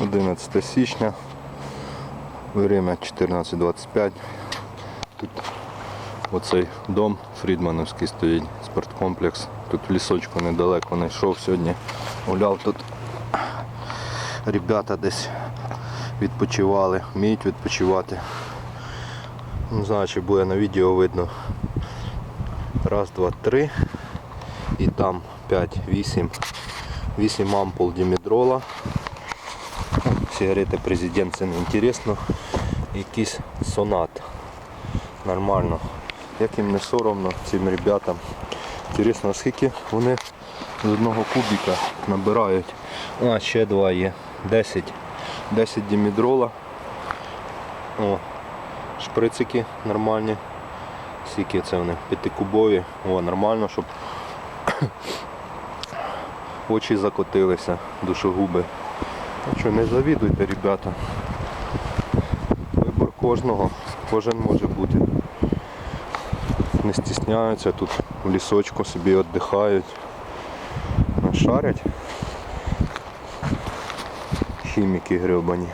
11 січня. Время 14.25. Тут оцей дом Фрідмановський стоїть, спорткомплекс. Тут в лісочку недалеко знайшов сьогодні. Гуляв тут. Ребята десь відпочивали, вміють відпочивати. Не знаю, чи буде на відео видно. Раз, два, три. І там 5, 8. 8 ампул дімедрола. Сигарети президент це не інтересно. Якийсь сонат. Нормально. Як їм не соромно цим ребятам. Інтересно, скільки вони з одного кубіка набирають. А, ще два є. 10. 10 дімедрола. О, шприцики нормальні. Скільки це вони? П'ятикубові. О, нормально, щоб очі закотилися, душогуби. Ну що, не завідуйте, ребята. Вибор кожного, кожен може бути. Не стісняються тут в лісочку собі віддихають. Шарять. Хіміки гребані.